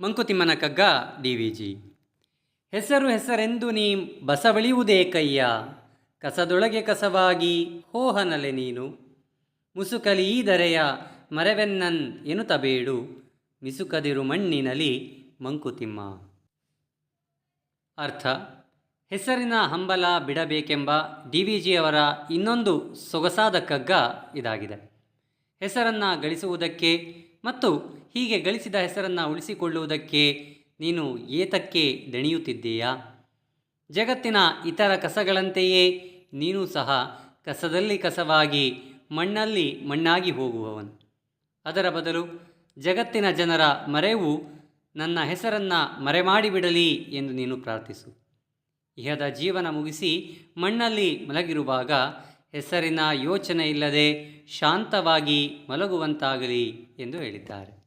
ಮಂಕುತಿಮ್ಮನ ಕಗ್ಗ D V G. ಹೆಸರು ಹೆಸರೆಂದು ನೀ ಬಸವಳಿಯುವುದೇ ಕಯ್ಯ ಕಸದೊಳಗೆ ಕಸವಾಗಿ ಹೋಹನಲೆ ನೀನು. ಮುಸುಕಲಿ ಈ ದರೆಯ ಮರೆವೆನ್ನನ್ ಎನುತಬೇಡು. ಮಿಸುಕದಿರು ಮಣ್ಣಿನಲಿ ಮಂಕುತಿಮ್ಮ. ಅರ್ಥ. ಹೆಸರಿನ ಹಂಬಲ ಬಿಡಬೇಕೆಂಬ ಡಿ ವಿ ಜಿಯವರ ಇನ್ನೊಂದು ಸೊಗಸಾದ ಕಗ್ಗ ಇದಾಗಿದೆ. ಹೆಸರನ್ನು ಗಳಿಸುವುದಕ್ಕೆ ಮತ್ತು ಹೀಗೆ ಗಳಿಸಿದ ಹೆಸರನ್ನು ಉಳಿಸಿಕೊಳ್ಳುವುದಕ್ಕೆ ನೀನು ಏತಕ್ಕೆ ದಣಿಯುತ್ತಿದ್ದೀಯಾ? ಜಗತ್ತಿನ ಇತರ ಕಸಗಳಂತೆಯೇ ನೀನು ಸಹ ಕಸದಲ್ಲಿ ಕಸವಾಗಿ ಮಣ್ಣಲ್ಲಿ ಮಣ್ಣಾಗಿ ಹೋಗುವವನು. ಅದರ ಬದಲು ಜಗತ್ತಿನ ಜನರ ಮರೆವು ನನ್ನ ಹೆಸರನ್ನು ಮರೆಮಾಡಿಬಿಡಲಿ ಎಂದು ನೀನು ಪ್ರಾರ್ಥಿಸು. ಇಹದ ಜೀವನ ಮುಗಿಸಿ ಮಣ್ಣಲ್ಲಿ ಮಲಗಿರುವಾಗ ಹೆಸರಿನ ಯೋಚನೆ ಇಲ್ಲದೆ ಶಾಂತವಾಗಿ ಮಲಗುವಂತಾಗಲಿ ಎಂದು ಹೇಳಿದ್ದಾರೆ.